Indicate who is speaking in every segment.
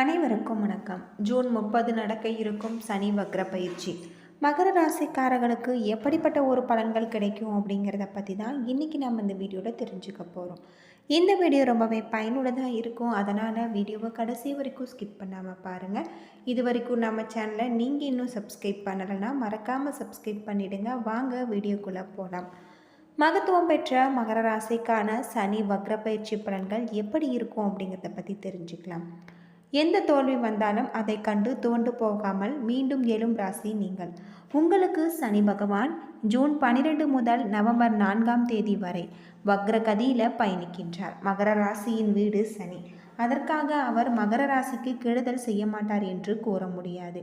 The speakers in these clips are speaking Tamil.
Speaker 1: அனைவருக்கும் வணக்கம். ஜூன் முப்பது நடக்க இருக்கும் சனி வக்ர பயிற்சி. மகர ராசிக்காரர்களுக்கு எப்படிப்பட்ட ஒரு பலன்கள் கிடைக்கும் அப்படிங்கிறத பற்றி தான் இன்றைக்கி நம்ம இந்த வீடியோவில் தெரிஞ்சுக்க போகிறோம் இந்த வீடியோ ரொம்பவே பயனுள்ளதாக இருக்கும். அதனால் வீடியோவை கடைசி வரைக்கும் ஸ்கிப் பண்ணாமல் பாருங்கள் இது வரைக்கும் நம்ம சேனலை நீங்கள் இன்னும் சப்ஸ்கிரைப் பண்ணலைன்னா மறக்காமல் சப்ஸ்கிரைப் பண்ணிவிடுங்க வாங்க வீடியோக்குள்ளே போகலாம் மகத்துவம் பெற்ற மகர ராசிக்கான சனி வக்ர பயிற்சி பலன்கள் எப்படி இருக்கும் அப்படிங்கிறத பற்றி தெரிஞ்சுக்கலாம். எந்த தோல்வி வந்தாலும் அதை கண்டு துவண்டு போகாமல் மீண்டும் எழும் ராசி நீங்கள். உங்களுக்கு சனி பகவான் ஜூன் பனிரெண்டு முதல் நவம்பர் நான்காம் தேதி வரை வக்ர கதியில் பயணிக்கின்றார். மகர ராசியின் வீடு சனி. அதற்காக அவர் மகர ராசிக்கு கெடுதல் செய்ய மாட்டார் என்று கூற முடியாது.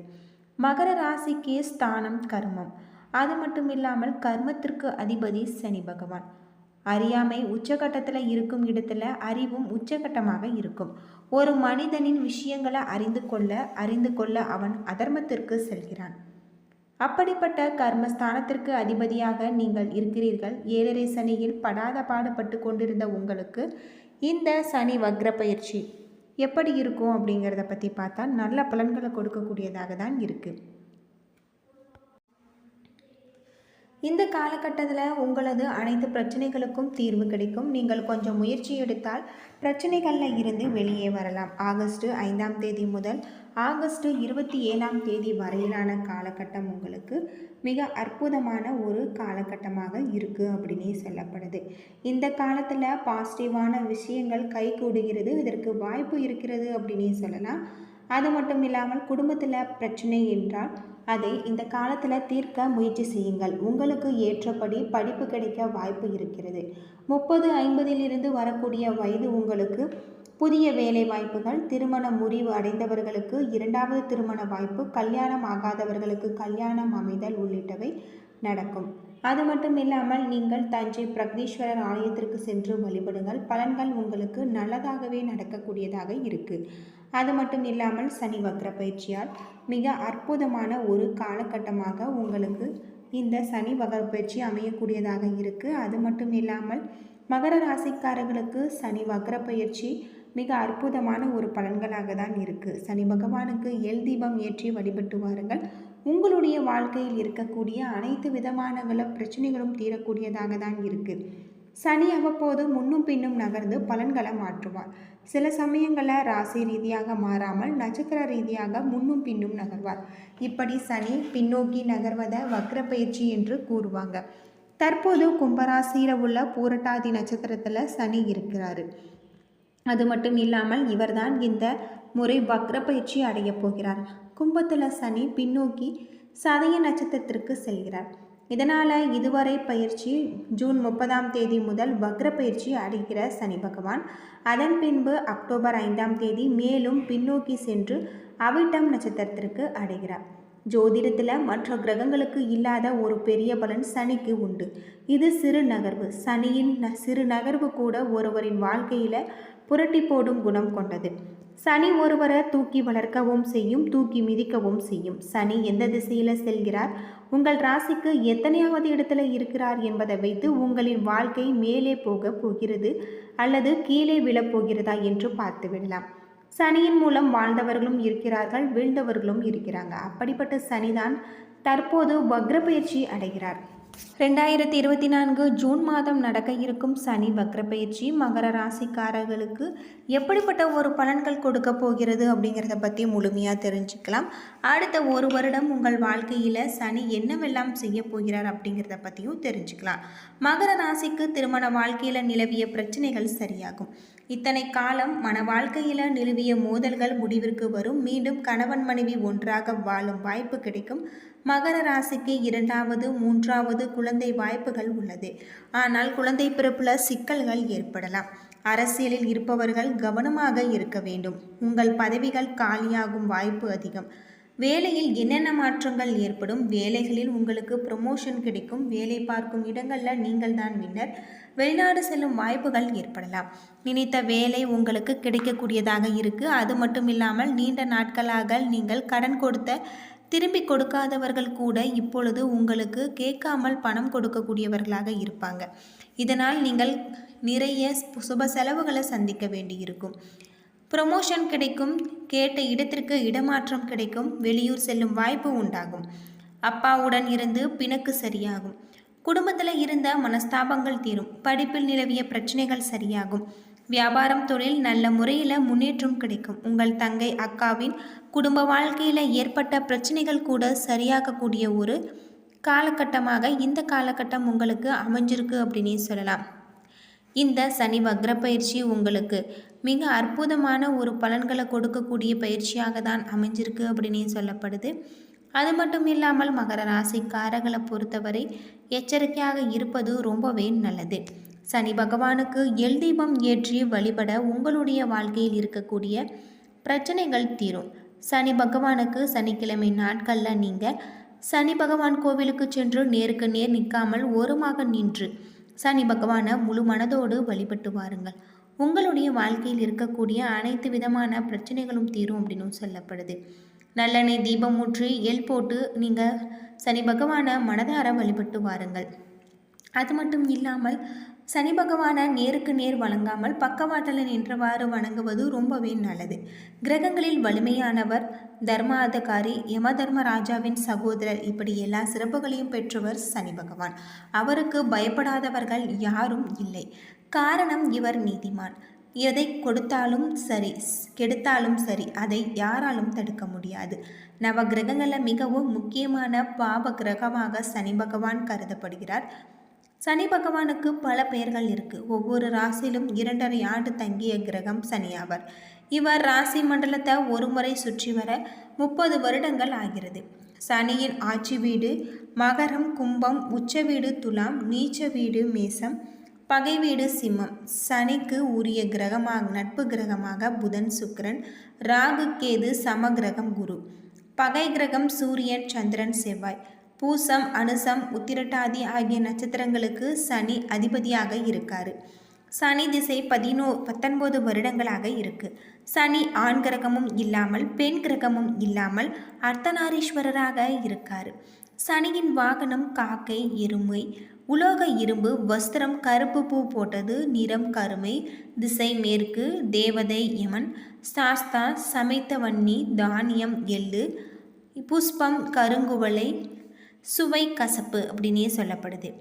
Speaker 1: மகர ராசிக்கு ஸ்தானம் கர்மம். அது மட்டும் இல்லாமல் கர்மத்திற்கு அதிபதி சனி பகவான். அறியாமை உச்சகட்டத்தில் இருக்கும் இடத்துல அறிவும் உச்சகட்டமாக இருக்கும். ஒரு மனிதனின் விஷயங்களை அறிந்து கொள்ள அறிந்து கொள்ள அவன் அதர்மத்திற்கு செல்கிறான். அப்படிப்பட்ட கர்மஸ்தானத்திற்கு அதிபதியாக நீங்கள் இருக்கிறீர்கள். ஏழரை சனியில் படாத பாடுபட்டு கொண்டிருந்த உங்களுக்கு இந்த சனி வக்ர பயிற்சி எப்படி இருக்கும் அப்படிங்கிறத பற்றி பார்த்தா நல்ல பலன்களை கொடுக்கக்கூடியதாக தான் இருக்குது இந்த காலகட்டத்தில் உங்களது அனைத்து பிரச்சனைகளுக்கும் தீர்வு கிடைக்கும். நீங்கள் கொஞ்சம் முயற்சி எடுத்தால் பிரச்சனைகளில் இருந்து வெளியே வரலாம். ஆகஸ்ட் ஐந்தாம் தேதி முதல் ஆகஸ்ட் இருபத்தி ஏழாம் தேதி வரையிலான காலகட்டம் உங்களுக்கு மிக அற்புதமான ஒரு காலகட்டமாக இருக்குது அப்படின்னே சொல்லப்படுது. இந்த காலத்தில் பாசிட்டிவான விஷயங்கள் கை கூடுகிறது. இதற்கு வாய்ப்பு இருக்கிறது அப்படின்னே சொல்லலாம். அது மட்டும் இல்லாமல் குடும்பத்தில் பிரச்சனை என்றால் அதை இந்த காலத்தில் தீர்க்க முயற்சி செய்யுங்கள். உங்களுக்கு ஏற்றபடி படிப்பு கிடைக்க வாய்ப்பு இருக்கிறது. முப்பது ஐம்பதிலிருந்து வரக்கூடிய வயது உங்களுக்கு புதிய வேலை வாய்ப்புகள் திருமண முறிவு அடைந்தவர்களுக்கு இரண்டாவது திருமண வாய்ப்பு கல்யாணம் ஆகாதவர்களுக்கு கல்யாணம் அமைதல் உள்ளிட்டவை நடக்கும். அது மட்டும் இல்லாமல் நீங்கள் தஞ்சை பிரக்னீஸ்வரர் ஆலயத்திற்கு சென்று வழிபடுங்கள். பலன்கள் உங்களுக்கு நல்லதாகவே நடக்கக்கூடியதாக இருக்குது அது மட்டும் இல்லாமல் சனி வக்ர பயிற்சியால் மிக அற்புதமான ஒரு காலகட்டமாக உங்களுக்கு இந்த சனி வகர பயிற்சி அமையக்கூடியதாக இருக்குது அது மட்டும் இல்லாமல் மகர ராசிக்காரர்களுக்கு சனி வக்ர பயிற்சி மிக அற்புதமான ஒரு பலன்களாக தான் இருக்குது சனி பகவானுக்கு எல் தீபம் ஏற்றி வழிபட்டு வாருங்கள். உங்களுடைய வாழ்க்கையில் இருக்கக்கூடிய அனைத்து விதமான பிரச்சனைகளும் தீரக்கூடியதாக தான் இருக்குது சனி அவ்வப்போது முன்னும் பின்னும் நகர்ந்து பலன்களை மாற்றுவார். சில சமயங்களில் ராசி ரீதியாக மாறாமல் நட்சத்திர ரீதியாக முன்னும் பின்னும் நகர்வார். இப்படி சனி பின்னோக்கி நகர்வதை வக்ர பயிற்சி என்று கூறுவாங்க. தற்போது கும்பராசியில் உள்ள பூரட்டாதி நட்சத்திரத்தில் சனி இருக்கிறாரு. அது மட்டும் இல்லாமல் இவர்தான் இந்த முறை வக்ர பயிற்சி அடையப் போகிறார். கும்பத்தில் சனி பின்னோக்கி சதய நட்சத்திரத்திற்கு செல்கிறார். இதனால் இதுவரை பயிற்சி ஜூன் முப்பதாம் தேதி முதல் வக்ர பயிற்சி அடைகிற சனி பகவான். அதன் பின்பு அக்டோபர் ஐந்தாம் தேதி மேலும் பின்னோக்கி சென்று அவிட்டம் நட்சத்திரத்திற்கு அடைகிறார். ஜோதிடத்தில் மற்ற கிரகங்களுக்கு இல்லாத ஒரு பெரிய பலன் சனிக்கு உண்டு. இது சிறு நகர்வு. சனியின் சிறு நகர்வு கூட ஒருவரின் வாழ்க்கையில் புரட்டி போடும் குணம் கொண்டது. சனி ஒருவரை தூக்கி வளர்க்கவும் செய்யும் தூக்கி மிதிக்கவும் செய்யும். சனி எந்த திசையில் செல்கிறார்? உங்கள் ராசிக்கு எத்தனையாவது இடத்துல இருக்கிறார் என்பதை வைத்து உங்களின் வாழ்க்கை மேலே போக போகிறது அல்லது கீழே விழப்போகிறதா என்று பார்த்துவிடலாம் சனியின் மூலம் வாழ்ந்தவர்களும் இருக்கிறார்கள் வீழ்ந்தவர்களும் இருக்கிறாங்க. அப்படிப்பட்ட சனிதான் தற்போது வக்ர பயிற்சி அடைகிறார். ரெண்டாயிரத்தி இருபத்தி நான்கு ஜூன் மாதம் நடக்க இருக்கும் சனி வக்ரப்பயிற்சி மகர ராசிக்காரர்களுக்கு எப்படிப்பட்ட ஒரு பலன்கள் கொடுக்க போகிறது அப்படிங்கிறத பற்றி முழுமையாக தெரிஞ்சுக்கலாம். அடுத்த ஒரு வருடம் உங்கள் வாழ்க்கையில் சனி என்னவெல்லாம் செய்ய போகிறார் அப்படிங்கிறத பற்றியும் தெரிஞ்சுக்கலாம். மகர ராசிக்கு திருமண வாழ்க்கையில் நிலவிய பிரச்சனைகள் சரியாகும். இத்தனை காலம் மன வாழ்க்கையில் நிலவிய மோதல்கள் முடிவிற்கு வரும். மீண்டும் கணவன் மனைவி ஒன்றாக வாழும் வாய்ப்பு கிடைக்கும். மகர ராசிக்கு இரண்டாவது மூன்றாவது குழந்தை வாய்ப்புகள் உள்ளது. ஆனால் குழந்தை பிறப்பில் சிக்கல்கள் ஏற்படலாம். அரசியலில் இருப்பவர்கள் கவனமாக இருக்க வேண்டும். உங்கள் பதவிகள் காலியாகும் வாய்ப்பு அதிகம். வேலையில் என்னென்ன மாற்றங்கள் ஏற்படும்? வேலைகளில் உங்களுக்கு ப்ரொமோஷன் கிடைக்கும். வேலை பார்க்கும் இடங்களில் நீங்கள் தான் வின்னர் வெளிநாடு செல்லும் வாய்ப்புகள் ஏற்படலாம். நினைத்த வேலை உங்களுக்கு கிடைக்கக்கூடியதாக இருக்குது அது மட்டும் இல்லாமல் நீண்ட நாட்களாக நீங்கள் கடன் கொடுத்த திரும்பி கொடுக்காதவர்கள் கூட இப்பொழுது உங்களுக்கு கேட்காமல் பணம் கொடுக்கக்கூடியவர்களாக இருப்பாங்க. இதனால் நீங்கள் நிறைய சுப செலவுகளை சந்திக்க வேண்டியிருக்கும். ப்ரொமோஷன் கிடைக்கும் கேட்ட இடத்திற்கு இடமாற்றம் கிடைக்கும் வெளியூர் செல்லும் வாய்ப்பு உண்டாகும். அப்பாவுடன் இருந்து பிணக்கு சரியாகும். குடும்பத்தில் இருந்த மனஸ்தாபங்கள் தீரும். படிப்பில் நிலவிய பிரச்சனைகள் சரியாகும். வியாபாரம் தொழில் நல்ல முறையில் முன்னேற்றம் கிடைக்கும். உங்கள் தங்கை அக்காவின் குடும்ப வாழ்க்கையில் ஏற்பட்ட பிரச்சனைகள் கூட சரியாகக்கூடிய ஒரு காலகட்டமாக இந்த காலகட்டம் உங்களுக்கு அமைஞ்சிருக்கு அப்படின்னே சொல்லலாம். இந்த சனி வக்ர பயிற்சி உங்களுக்கு மிக அற்புதமான ஒரு பலன்களை கொடுக்கக்கூடிய பயிற்சியாக தான் அமைஞ்சிருக்கு அப்படின்னே சொல்லப்படுது. அது மட்டும் இல்லாமல் மகர ராசிக்காரர்களை பொறுத்தவரை எச்சரிக்கையாக இருப்பது ரொம்பவே நல்லது. சனி பகவானுக்கு எல் தீபம் ஏற்றி வழிபட உங்களுடைய வாழ்க்கையில் இருக்கக்கூடிய பிரச்சனைகள் தீரும். சனி பகவானுக்கு சனிக்கிழமை நாட்களில் நீங்கள் சனி பகவான் கோவிலுக்கு சென்று நேருக்கு நேர் நிற்காமல் ஓரமாக நின்று சனி பகவானை முழு மனதோடு வழிபட்டு வாருங்கள். உங்களுடைய வாழ்க்கையில் இருக்கக்கூடிய அனைத்து விதமான பிரச்சனைகளும் தீரும் அப்படின்னு சொல்லப்படுது. நல்லெண்ணெய் தீபம் ஊற்றி எல் போட்டு நீங்கள் சனி பகவானை மனதார வழிபட்டு வாருங்கள். அது மட்டும் இல்லாமல் சனி பகவானை நேருக்கு நேர் வழங்காமல் பக்கவாட்டில் நின்றவாறு வணங்குவது ரொம்பவே நல்லது. கிரகங்களில் வலிமையானவர் தர்மாதகாரி யம தர்மராஜாவின் சகோதரர் இப்படி எல்லா சிறப்புகளையும் பெற்றவர் சனி பகவான். அவருக்கு பயப்படாதவர்கள் யாரும் இல்லை. காரணம் இவர் நீதிமான். எதை கொடுத்தாலும் சரி கெடுத்தாலும் சரி அதை யாராலும் தடுக்க முடியாது. நவ கிரகங்களில் மிகவும் முக்கியமான பாப கிரகமாக சனி பகவான் கருதப்படுகிறார். சனி பகவானுக்கு பல பெயர்கள் இருக்கு. ஒவ்வொரு ராசியிலும் இரண்டரை ஆண்டு தங்கிய கிரகம் சனியாவர். இவர் ராசி மண்டலத்தை ஒரு முறை சுற்றி வர முப்பது வருடங்கள் ஆகிறது. சனியின் ஆட்சி வீடு மகரம் கும்பம் உச்ச வீடு துலாம் நீச்ச வீடு மேசம் பகை வீடு சிம்மம். சனிக்கு உரிய கிரகமாக நட்பு கிரகமாக புதன் சுக்கரன் ராகு கேது சம கிரகம் குரு. பகை கிரகம் சூரியன் சந்திரன் செவ்வாய். பூசம் அனுசம் உத்திரட்டாதி ஆகிய நட்சத்திரங்களுக்கு சனி அதிபதியாக இருக்காரு. சனி திசை பதினோ பத்தொன்பது வருடங்களாக இருக்கு. சனி ஆண் கிரகமும் இல்லாமல் பெண் கிரகமும் இல்லாமல் அர்த்தநாரீஸ்வரராக இருக்காரு. சனியின் வாகனம் காக்கை எருமை உலோக இரும்பு வஸ்திரம் கருப்பு பூ போட்டது நிறம் கருமை. திசை மேற்கு தேவதை யமன். சாஸ்தா சமைத்த வன்னி தானியம் எள்ளு. புஷ்பம் கருங்குவளை. சுவை கசப்பு அப்படின்னே சொல்லப்படுது.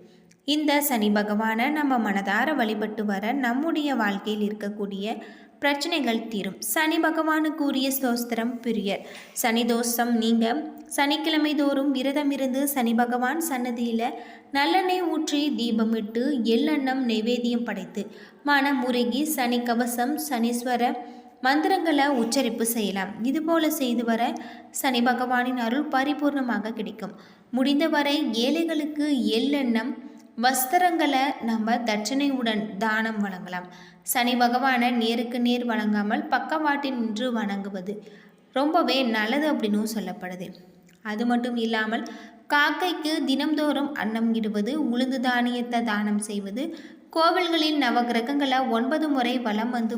Speaker 1: இந்த சனி பகவானை நம்ம மனதார வழிபட்டு வர நம்முடைய வாழ்க்கையில் இருக்கக்கூடிய பிரச்சனைகள் தீரும். சனி பகவானுக்கு உரிய ஸ்தோஸ்திரம் பிரியர். சனி தோஷம் நீங்கள் சனிக்கிழமை தோறும் விரதம் இருந்து சனி பகவான் சன்னதியில் நல்லெண்ணெய் ஊற்றி தீபமிட்டு எள்ளெண்ணம் நைவேத்தியம் படைத்து மனம் முருகி சனி கவசம் சனீஸ்வர மந்திரங்களை உச்சரிப்பு செய்யலாம். இதுபோல செய்து வர சனி பகவானின் அருள் பரிபூர்ணமாக கிடைக்கும். முடிந்தவரை ஏழைகளுக்கு எள்ளெண்ணம் வஸ்திரங்களை நம்ம தட்சணையுடன் தானம் வழங்கலாம். சனி பகவானை நேருக்கு நேர் வழங்காமல் பக்கவாட்டில் நின்று வணங்குவது ரொம்பவே நல்லது அப்படின்னும் சொல்லப்படுது. அது மட்டும் இல்லாமல் காக்கைக்கு தினம்தோறும் அன்னம் இடுவது உளுந்து தானியத்தை தானம் செய்வது கோவில்களில் நவகிரகங்களை ஒன்பது முறை வலம் வந்து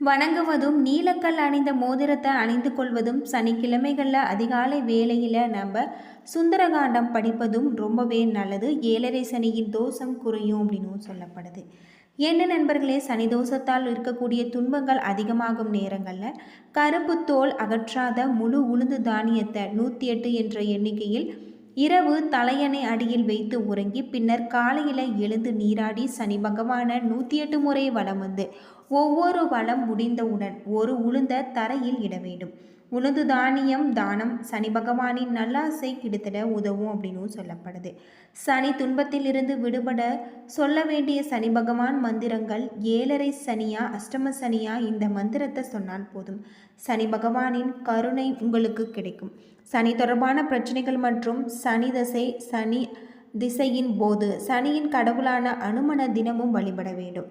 Speaker 1: வணங்குவதும் நீலக்கல் அணிந்த மோதிரத்தை அணிந்து கொள்வதும் சனிக்கிழமைகளில் அதிகாலை வேளையில் நம்ம சுந்தரகாண்டம் படிப்பதும் ரொம்பவே நல்லது. ஏழரை சனியின் தோஷம் குறையும் அப்படின்னு சொல்லப்படுது. என்ன நண்பர்களே சனி தோஷத்தால் இருக்கக்கூடிய துன்பங்கள் அதிகமாகும் நேரங்களில். கருப்பு தோல் அகற்றாத முழு உளுந்து தானியத்தை நூற்றி எட்டு என்ற எண்ணிக்கையில் இரவு தலையணை அடியில் வைத்து உறங்கி பின்னர் காலையில் எழுந்து நீராடி சனி பகவான நூற்றி எட்டு முறை வளம் வந்து ஒவ்வொரு வளம் முடிந்தவுடன் ஒரு உளுந்த தரையில் இட வேண்டும். உனது தானியம் தானம் சனி பகவானின் நல்லாசை கிடுத்திட உதவும் அப்படின்னு சொல்லப்படுது. சனி துன்பத்திலிருந்து விடுபட சொல்ல வேண்டிய சனி பகவான் மந்திரங்கள் ஏழரை சனியா அஷ்டம சனியா இந்த மந்திரத்தை சொன்னால் போதும். சனி பகவானின் கருணை உங்களுக்கு கிடைக்கும். சனி தொடர்பான பிரச்சனைகள் மற்றும் சனி தசை சனி திசையின் போது சனியின் கடவுளான அனுமன தினமும் வழிபட வேண்டும்.